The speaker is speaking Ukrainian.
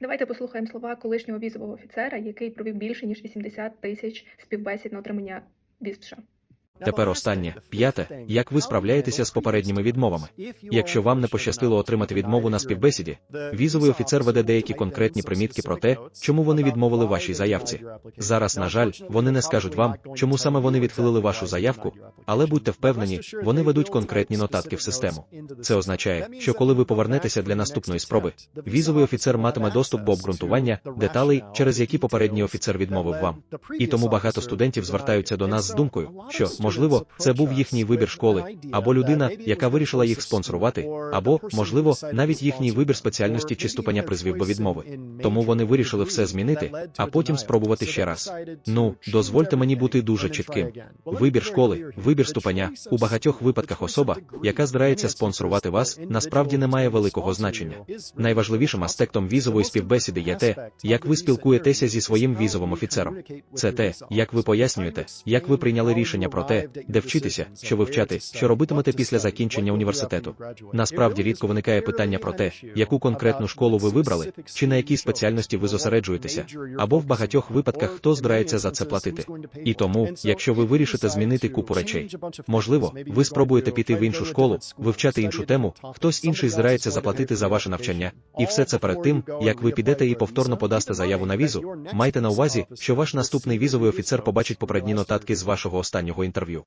Давайте послухаємо слова колишнього візового офіцера, який провів більше ніж 80 тисяч співбесід на отримання віз США. Тепер останнє, п'яте, як ви справляєтеся з попередніми відмовами? Якщо вам не пощастило отримати відмову на співбесіді, візовий офіцер веде деякі конкретні примітки про те, чому вони відмовили вашій заявці. Зараз, на жаль, вони не скажуть вам, чому саме вони відхилили вашу заявку, але будьте впевнені, вони ведуть конкретні нотатки в систему. Це означає, що коли ви повернетеся для наступної спроби, візовий офіцер матиме доступ до обґрунтування деталей, через які попередній офіцер відмовив вам. І тому багато студентів звертаються до нас з думкою, що, можливо, це був їхній вибір школи, або людина, яка вирішила їх спонсорувати, або, можливо, навіть їхній вибір спеціальності чи ступеня призвів до відмови. Тому вони вирішили все змінити, а потім спробувати ще раз. Ну, дозвольте мені бути дуже чітким. Вибір школи, вибір ступеня, у багатьох випадках особа, яка збирається спонсорувати вас, насправді не має великого значення. Найважливішим аспектом візової співбесіди є те, як ви спілкуєтеся зі своїм візовим офіцером. Це те, як ви пояснюєте, як ви прийняли рішення про те, де вчитися, що вивчати, що робитимете після закінчення університету. Насправді рідко виникає питання про те, яку конкретну школу ви вибрали, чи на якій спеціальності ви зосереджуєтеся, або в багатьох випадках хто збирається за це платити. І тому, якщо ви вирішите змінити купу речей, можливо, ви спробуєте піти в іншу школу, вивчати іншу тему, хтось інший збирається заплатити за ваше навчання, і все це перед тим, як ви підете і повторно подасте заяву на візу, майте на увазі, що ваш наступний візовий офіцер побачить попередні нотатки з вашого останнього інтерв'ю. interview